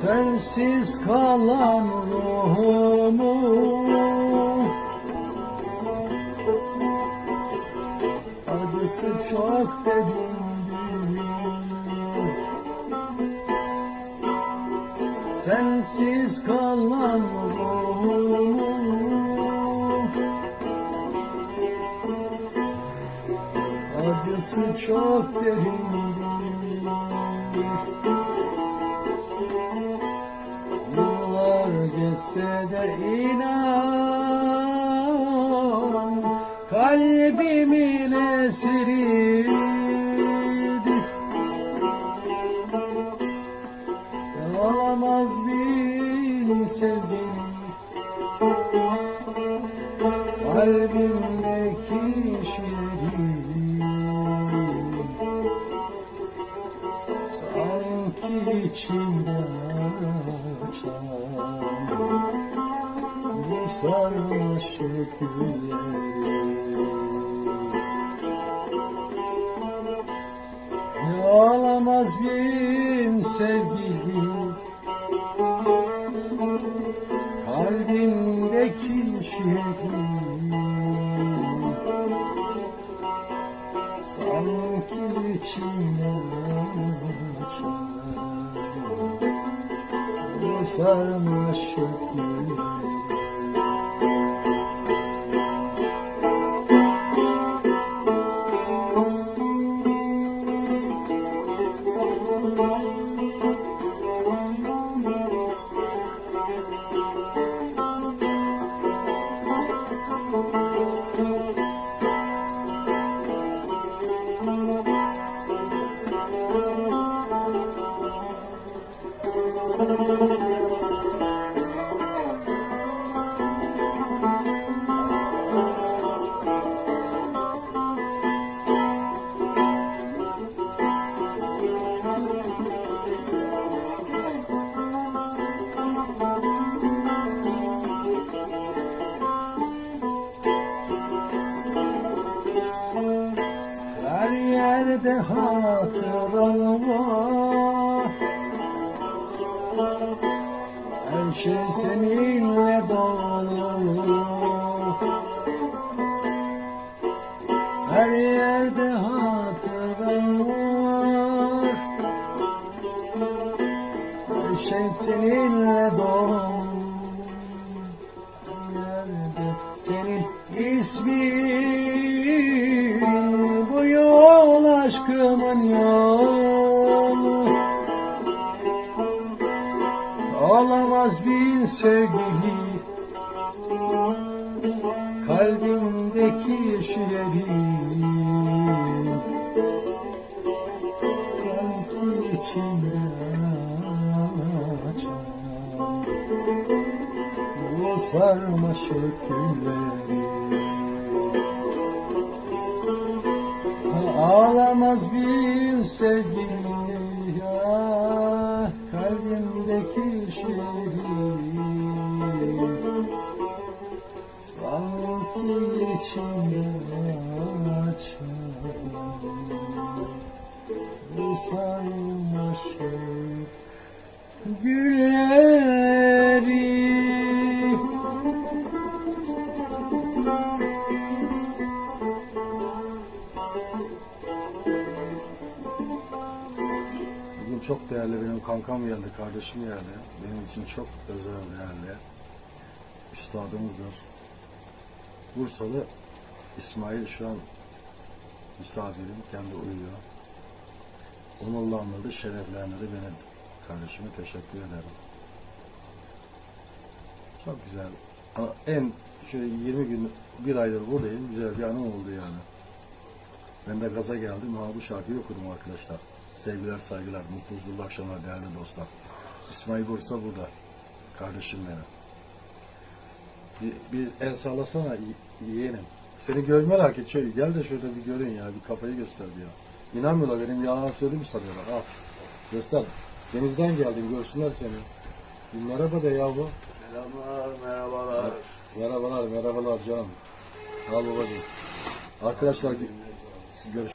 Sensiz kalan ruhumu. Acısı çok derindir Sensiz kalan ruhumu. Acısı çok derindir geçse de inan Kalbimin esiridir. Olamaz bir sevgili Kalbimdeki şiirim Sanki içimde açan Bu sarmaşık gülleri Ağlamaz bin sevgilim Kalbimdeki şiirim Sanki içimden açan Bu sarmaşık gülleri yerde hatıran var Her şey seninle dolu. Her yerde hatıran var Her şey seninle dolu. Her yerde senin ismin sevgili. Kalbimdeki yerin Sanki içimde açan Bu sarmaşık gülleri Ağlamaz bir sevgili ya kalbimdeki şiirin Sanki içimde açan bu sarmaşık gülleri çok değerli benim kankam geldi, kardeşim geldi. Benim için çok özel değerli. Üstadımızdır. Bursalı İsmail şu an misafirim, kendi uyuyor. Onurlandırdı, şereflendirdi beni. Kardeşime teşekkür ederim. Çok güzel. Ama en şöyle 20 gün, bir aydır buradayım. Güzel bir anım oldu yani. Ben de gaza geldim. Ha bu şarkıyı okudum arkadaşlar. Sevgiler, saygılar, mutlu huzurlu akşamlar değerli dostlar. İsmail Bursa burada. Kardeşim benim. Bir, bir el sallasana yeğenim. Seni görmüyorlar ki şöyle gel de şurada bir görün ya. Bir kafayı göster ya. İnanmıyorlar benim yalan söylediğimi sanıyorlar. Al. Göster. Denizden geldim görsünler seni. Bir merhaba de yahu. Selamlar, merhabalar. Merhabalar, merhabalar canım. Al babacığım. Arkadaşlar görüş.